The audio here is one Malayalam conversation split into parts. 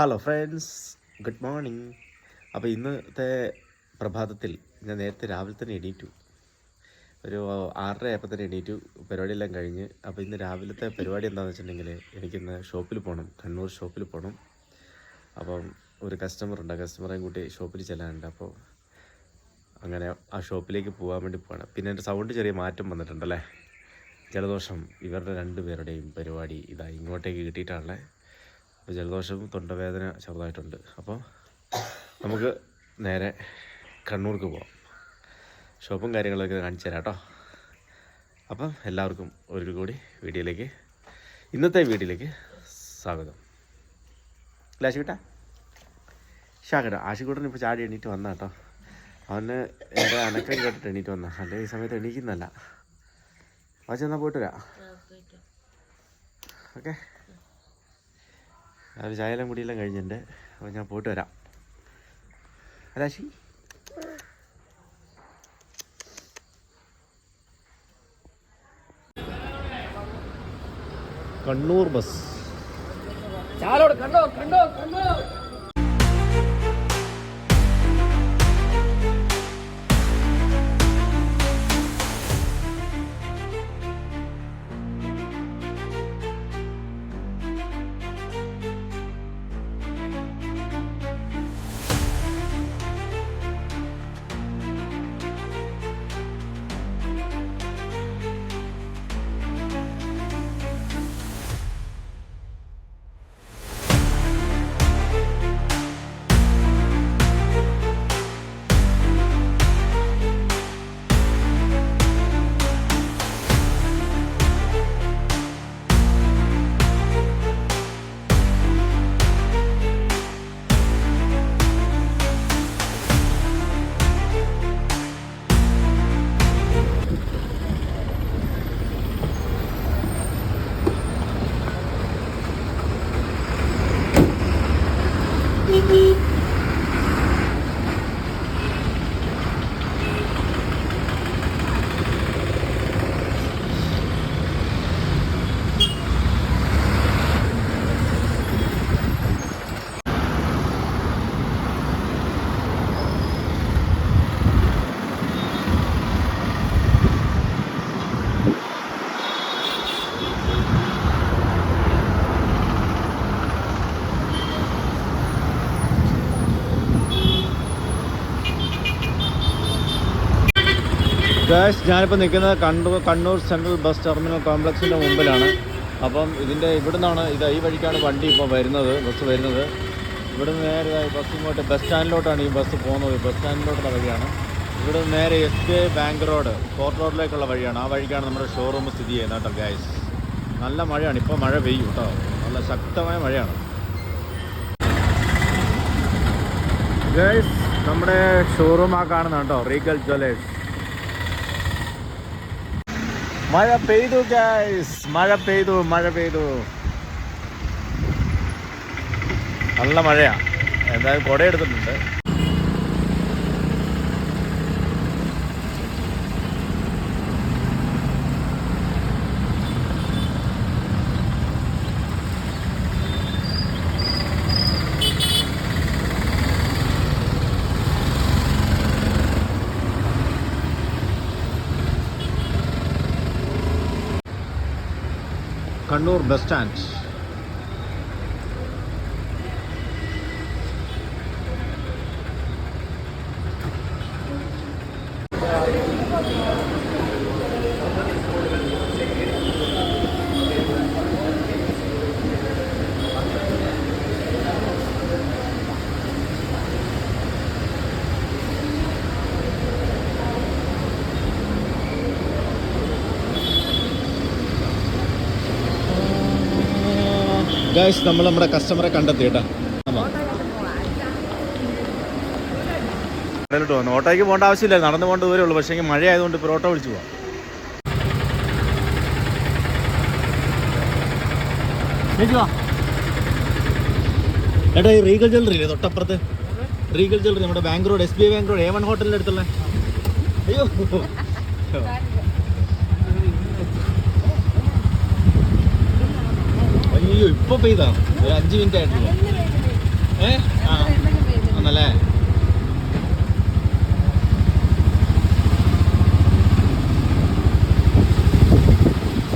ഹലോ ഫ്രണ്ട്സ് ഗുഡ് മോർണിംഗ് അപ്പോൾ ഇന്നത്തെ പ്രഭാതത്തിൽ ഞാൻ നേരത്തെ രാവിലെ തന്നെ എണീറ്റു. ഒരു ആറര ആയപ്പോൾ തന്നെ എണീറ്റു. പരിപാടിയെല്ലാം കഴിഞ്ഞ്. അപ്പോൾ ഇന്ന് രാവിലത്തെ പരിപാടി എന്താണെന്ന് വെച്ചിട്ടുണ്ടെങ്കിൽ എനിക്കിന്ന് ഷോപ്പിൽ പോകണം കണ്ണൂർ ഷോപ്പിൽ പോകണം അപ്പം ഒരു കസ്റ്റമർ ഉണ്ട്. ആ കസ്റ്റമറേയും കൂട്ടി ഷോപ്പിൽ ചെല്ലാനുണ്ട്. അപ്പോൾ അങ്ങനെ ആ ഷോപ്പിലേക്ക് പോകാൻ വേണ്ടി പോകണം പിന്നെ എന്റെ സൗണ്ട് ചെറിയ മാറ്റം വന്നിട്ടുണ്ടല്ലേ? ജലദോഷം. ഇവരുടെ രണ്ടുപേരുടെയും പരിപാടി ഇതാ ഇങ്ങോട്ടേക്ക് കിട്ടിയിട്ടാണല്ലേ? അപ്പോൾ ജലദോഷവും തൊണ്ടവേദന ചെറുതായിട്ടുണ്ട്. അപ്പോൾ നമുക്ക് നേരെ കണ്ണൂർക്ക് പോവാം. ഷോപ്പും കാര്യങ്ങളൊക്കെ കാണിച്ചു തരാം കേട്ടോ അപ്പം എല്ലാവർക്കും ഒരു കൂടി വീഡിയോയിലേക്ക് ഇന്നത്തെ വീഡിയോയിലേക്ക് സ്വാഗതം. അല്ല ആശിക്കുട്ട ഷാക്കട്ട ആശിക്കുട്ടൻ ഇപ്പോൾ ചാടി എണീറ്റ് വന്ന കേട്ടോ അവന് എന്റെ അനക്കം കേട്ടിട്ട് എണീറ്റ് വന്ന. അല്ലെ ഈ സമയത്ത് എണീക്കുന്നല്ല. വാച്ച് ചെന്നാൽ പോയിട്ട് വരാം. ഓക്കെ. ഒരു ചായയെല്ലാം കുടിയെല്ലാം കഴിഞ്ഞിട്ടുണ്ട്. അപ്പോൾ ഞാൻ പോയിട്ട് വരാം. രാശി കണ്ണൂർ ബസ്. ചാലോട് കണ്ടോ കണ്ടോ കണ്ടോ ഗായ്സ് ഞാനിപ്പോൾ നിൽക്കുന്നത് Kannur Kannur central bus terminal കോംപ്ലക്സിന്റെ മുമ്പിലാണ്. അപ്പം ഇതിന്റെ ഇവിടെ നിന്നാണ് ഇത് ഈ വഴിക്കാണ് വണ്ടി ഇപ്പോൾ വരുന്നത് ബസ് വരുന്നത്. ഇവിടെ നിന്ന് നേരെ ബസ് ഇങ്ങോട്ട് ബസ് സ്റ്റാൻഡിലോട്ടാണ് ഈ ബസ് പോകുന്നത്. ബസ് സ്റ്റാൻഡിലോട്ടുള്ള വഴിയാണ്. ഇവിടെ നിന്ന് നേരെ S B I bank road fort റോഡിലേക്കുള്ള വഴിയാണ്. ആ വഴിക്കാണ് നമ്മുടെ ഷോറൂം സ്ഥിതി ചെയ്യുന്നത് കേട്ടോ ഗായ്സ്. നല്ല മഴയാണ്. ഇപ്പോൾ മഴ പെയ്യും കേട്ടോ. നല്ല ശക്തമായ മഴയാണ്. ഗേൾസ് നമ്മുടെ ഷോറൂം ആ കാണുന്ന കേട്ടോ റീഗൽ ജ്വല്ലേഴ്സ് മഴ പെയ്തു ഗൈസ് മഴ പെയ്തു മഴ പെയ്തു. നല്ല മഴയാണ് എന്തായാലും കുട എടുത്തിട്ടുണ്ട് കണ്ണൂർ ബസ് സ്റ്റാൻഡ് ഗൈസ് നമ്മൾ നമ്മുടെ കസ്റ്റമറെ കണ്ടെത്തി കേട്ടോ. കടയിലോട്ട് ഓട്ടോയ്ക്ക് പോകേണ്ട ആവശ്യമില്ല. നടന്നു പോകേണ്ട ദൂരേ ഉള്ളൂ. പക്ഷേ മഴ ആയതുകൊണ്ട് ഇപ്പോൾ ഓട്ടോ വിളിച്ചു പോവാം. ഏട്ടാ ഈ റീഗൽ ജ്വല്ലറി ഇല്ലേ തൊട്ടപ്പുറത്ത്? റീഗൽ ജ്വല്ലറി നമ്മുടെ Bangalore road S B I bank road A one ഹോട്ടലിന്റെ അടുത്തുള്ള. അയ്യോ. അയ്യോ ഇപ്പൊ പെയ്താ? ഒരു അഞ്ച് മിനിറ്റ് ആയിട്ടുള്ളൂ. ഏ? ആ ആണല്ലേ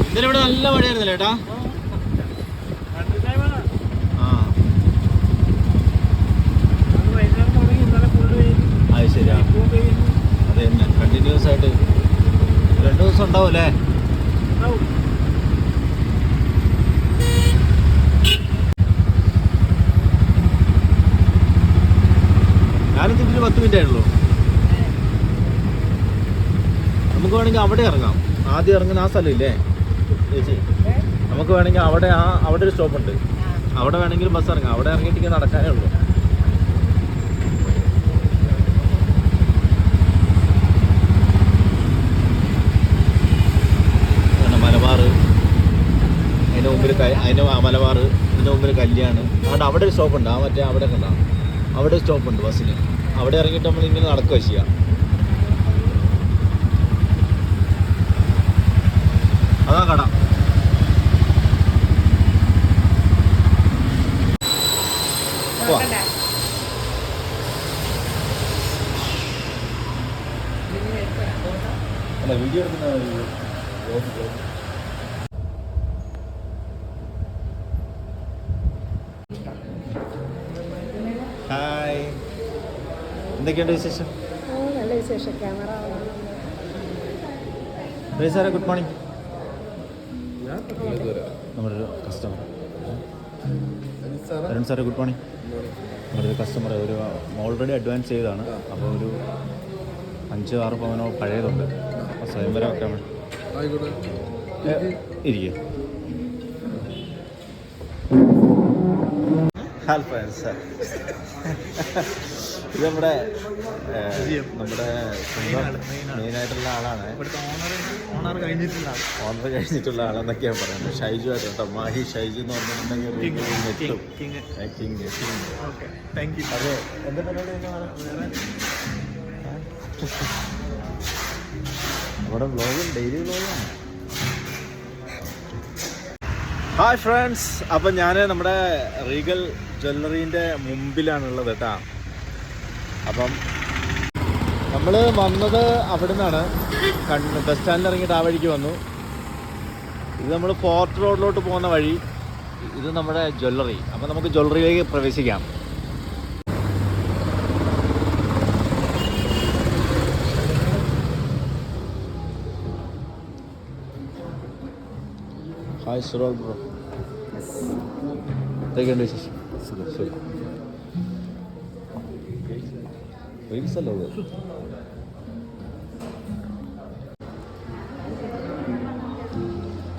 ഇന്നലെ ഇവിടെ നല്ല മഴയായിരുന്നല്ലേ ഏട്ടാ? അത് ശരിയാ. അതെ കണ്ടിന്യൂസ് ആയിട്ട്. രണ്ടു ദിവസം ഉണ്ടാവും അല്ലേ? ഞാനിത് ഇതിന് പത്ത് മിനിറ്റ് ആയുള്ളൂ. നമുക്ക് വേണമെങ്കിൽ അവിടെ ഇറങ്ങാം. ആദ്യം ഇറങ്ങുന്ന ആ സ്ഥലം ഇല്ലേ ചേച്ചി നമുക്ക് വേണമെങ്കിൽ അവിടെ ആ അവിടെ ഒരു സ്റ്റോപ്പ് ഉണ്ട്. അവിടെ വേണമെങ്കിൽ ബസ് ഇറങ്ങാം. അവിടെ ഇറങ്ങിയിട്ട് നടക്കാനേ ഉള്ളൂ. അതിന്റെ മുമ്പിൽ അതിന്റെ മലബാർ അതിന്റെ മുമ്പിൽ കല്യാണ്. അവിടെ അവിടെ ഒരു സ്റ്റോപ്പ് ഉണ്ട്. ആ മറ്റേ അവിടെ കണ്ടാ. അവിടെ സ്റ്റോപ്പ് ഉണ്ട് ബസ്സിന്. അവിടെ ഇറങ്ങിയിട്ട് നമ്മൾ ഇങ്ങനെ നടക്കുക ചെയ്യാം. അതാ കട. അല്ല വീഡിയോ എടുക്കുന്ന ഹായ് എന്തൊക്കെയുണ്ട് വിശേഷം? നല്ല വിശേഷം. ക്യാമറ സാറേ ഗുഡ് മോർണിംഗ്. നമ്മുടെ ഒരു കസ്റ്റമർ അരുൺ സാറേ ഗുഡ് മോർണിംഗ്. നമ്മുടെ ഒരു കസ്റ്റമർ ഒരു ഓൾറെഡി അഡ്വാൻസ് ചെയ്തതാണ്. അപ്പോൾ ഒരു അഞ്ച് ആറ് പവനോ പഴയതുണ്ട്. അപ്പോൾ സ്വയംവരം ഒക്കെ ഇരിക്കുക ഹാൽ ഫ്രണ്ട്സ് ഇത് നമ്മുടെ നമ്മുടെ മെയിനായിട്ടുള്ള ആളാണ്. ഓണർ കഴിഞ്ഞിട്ടുള്ള ഓണർ കഴിഞ്ഞിട്ടുള്ള ആളെന്നൊക്കെയാണ് പറയുന്നത്. ഷൈജു ആയിട്ട് കേട്ടോ മാഹി ഷൈജു എന്ന് പറഞ്ഞിട്ടുണ്ടെങ്കിൽ അതെ എന്താ? നമ്മുടെ വ്ലോഗ് ഡെയിലി വ്ലോഗാണ് ഹായ് ഫ്രണ്ട്സ് അപ്പം ഞാൻ നമ്മുടെ റീഗൽ ജ്വല്ലറീന്റെ മുമ്പിലാണുള്ളത് കേട്ടാ. അപ്പം നമ്മൾ വന്നത് അവിടെ നിന്നാണ് കണ്ണ് ബസ് സ്റ്റാൻഡിൽ ഇറങ്ങിയിട്ട് ആ വഴിക്ക് വന്നു. ഇത് നമ്മൾ ഫോർട്ട് റോഡിലോട്ട് പോകുന്ന വഴി. ഇത് നമ്മുടെ ജ്വല്ലറി. അപ്പം നമുക്ക് ജ്വല്ലറിയിലേക്ക് പ്രവേശിക്കാം. ഹായ് സുറോൾ ബ്രോ എന്തൊക്കെയുണ്ട് വിശേഷം? സുഖം സുഖം. റീൽസ് അല്ലേ ഇത്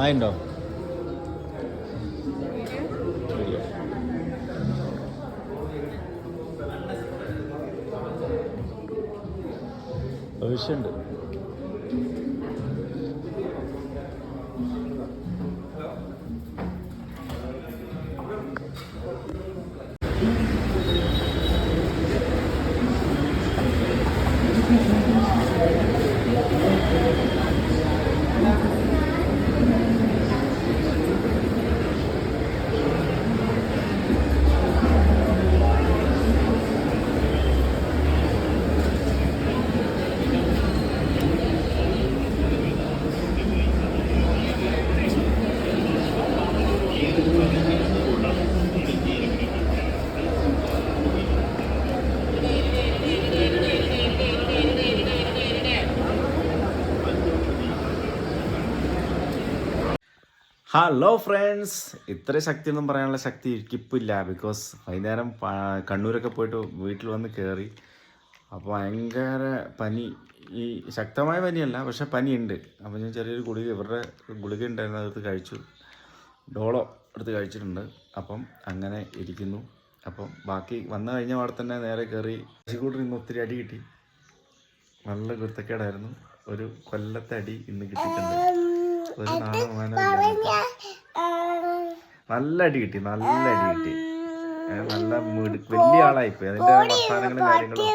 ആയിണ്ടോ? വീഡിയോ ഹലോ ഫ്രണ്ട്സ് ഇത്ര ശക്തി ശക്തിയൊന്നും പറയാനുള്ള ശക്തി എനിക്കിപ്പില്ല. ബിക്കോസ് വൈകുന്നേരം കണ്ണൂരൊക്കെ പോയിട്ട് വീട്ടിൽ വന്ന് കയറി അപ്പോൾ ഭയങ്കര പനി. ഈ ശക്തമായ പനിയല്ല പക്ഷെ പനിയുണ്ട്. അപ്പോൾ ഞാൻ ചെറിയൊരു ഗുളിക ഇവരുടെ ഗുളിക ഉണ്ടായിരുന്നു അതെടുത്ത് കഴിച്ചു. ഡോളോ എടുത്ത് കഴിച്ചിട്ടുണ്ട്. അപ്പം അങ്ങനെ ഇരിക്കുന്നു. അപ്പം ബാക്കി വന്നു കഴിഞ്ഞ പാടെ തന്നെ നേരെ കയറി കൂട്ടർ ഇന്ന് ഒത്തിരി അടി കിട്ടി. നല്ല കുരുത്തക്കേടായിരുന്നു ഒരു കൊല്ലത്തെ അടി ഇന്ന് കിട്ടിയിട്ടുണ്ട്. നല്ല അടി കിട്ടി നല്ല അടി കിട്ടി. നല്ല വലിയ ആളായി പോയി അതിന്റെ വർത്താനങ്ങളും കാര്യങ്ങളും.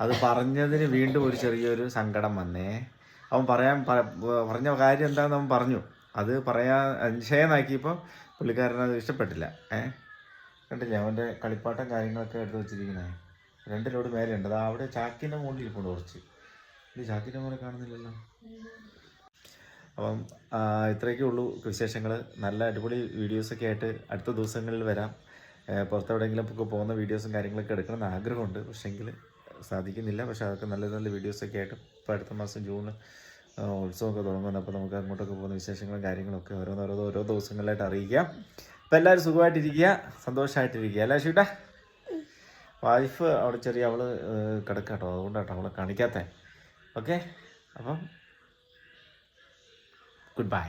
അത് പറഞ്ഞതിന് വീണ്ടും ഒരു ചെറിയൊരു സങ്കടം വന്നേ. അവൻ പറയാൻ പറഞ്ഞ കാര്യം എന്താണെന്ന് അവൻ പറഞ്ഞു. അത് പറയാൻ നിശ്ചയമാക്കിയപ്പോൾ പുള്ളിക്കാരനത് ഇഷ്ടപ്പെട്ടില്ല. ഏ? കണ്ടില്ലേ അവന്റെ കളിപ്പാട്ടം കാര്യങ്ങളൊക്കെ എടുത്ത് വെച്ചിരിക്കണേ രണ്ട് ലോഡ് മേലെ ഉണ്ട് അതാ അവിടെ ചാക്കിന്റെ മുകളിൽ ഇരിപ്പുണ്ട് കുറച്ച്. ഇത് കാണുന്നില്ലല്ലോ. അപ്പം ഇത്രയൊക്കെ ഉള്ളൂ വിശേഷങ്ങൾ നല്ല അടിപൊളി വീഡിയോസൊക്കെ ആയിട്ട് അടുത്ത ദിവസങ്ങളിൽ വരാം. പുറത്തെവിടെയെങ്കിലും ഒക്കെ പോകുന്ന വീഡിയോസും കാര്യങ്ങളൊക്കെ എടുക്കണമെന്ന് ആഗ്രഹമുണ്ട്. പക്ഷേങ്കിൽ സാധിക്കുന്നില്ല. പക്ഷേ അതൊക്കെ നല്ല നല്ല വീഡിയോസൊക്കെ ആയിട്ട് ഇപ്പോൾ അടുത്ത മാസം ജൂണിൽ ഉത്സവമൊക്കെ തുടങ്ങുന്നു അപ്പോൾ നമുക്ക് അങ്ങോട്ടൊക്കെ പോകുന്ന വിശേഷങ്ങളും കാര്യങ്ങളൊക്കെ ഓരോന്നോരോ ഓരോ ദിവസങ്ങളിലായിട്ട് അറിയിക്കാം. അപ്പോൾ എല്ലാവരും സുഖമായിട്ടിരിക്കുക. സന്തോഷമായിട്ടിരിക്കുക അല്ലേ ഷീട്ടാ? വൈഫ് അവിടെ ചെറിയ അവൾ കിടക്കാട്ടോ. അതുകൊണ്ടാട്ടോ അവളെ കാണിക്കാത്തേ. ഓക്കെ അപ്പം ഗുഡ് ബൈ